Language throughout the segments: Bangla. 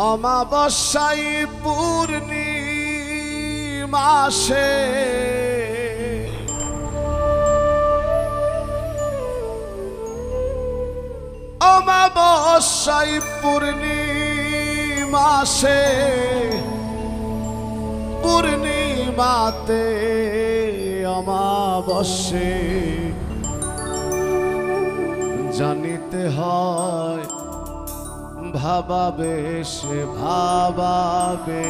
অমাবস্যাই পূর্ণিমাসে অমাবস্যাই পূর্ণিমাসে পূর্ণিমাতে অমাবস্যে। জানিতে হয় ভাবাবেশে ভাবাবেশে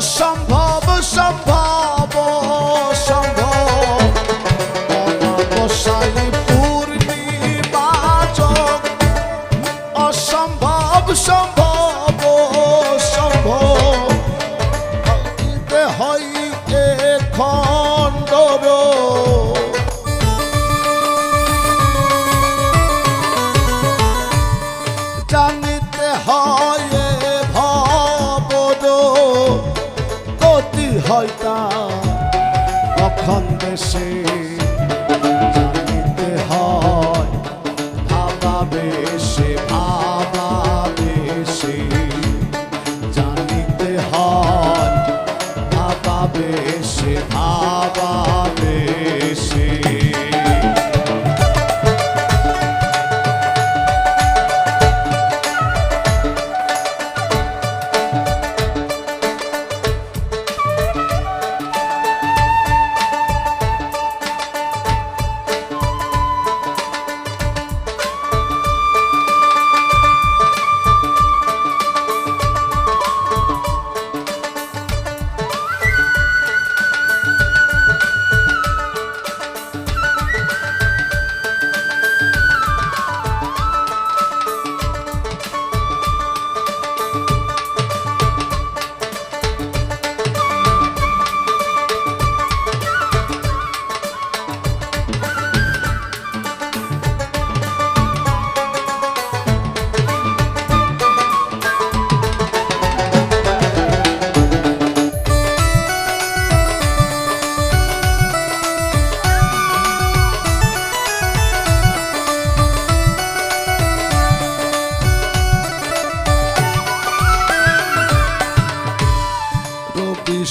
অসম্ভব সম্ভব।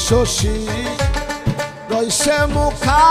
শশী রইছে মুখা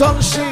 东西。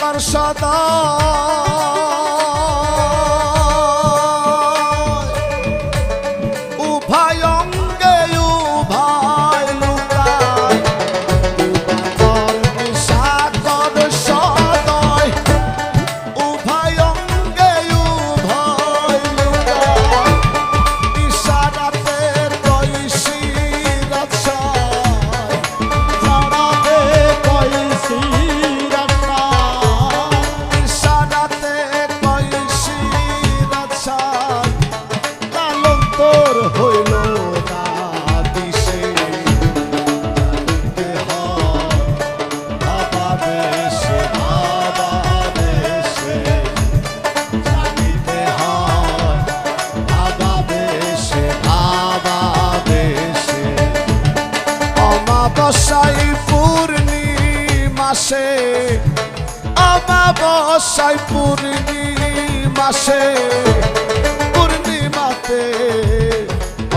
তার সদা। অমাবস্যায় পূর্ণিমাসে অমাবস্যায় পূর্ণিমাসে পূর্ণিমাতে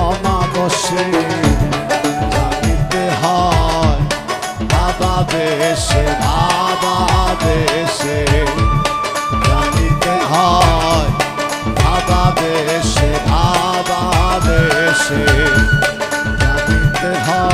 অমাবস্যে জানিতে হয় বাবা বেশে বাবা বেশে হয় হয়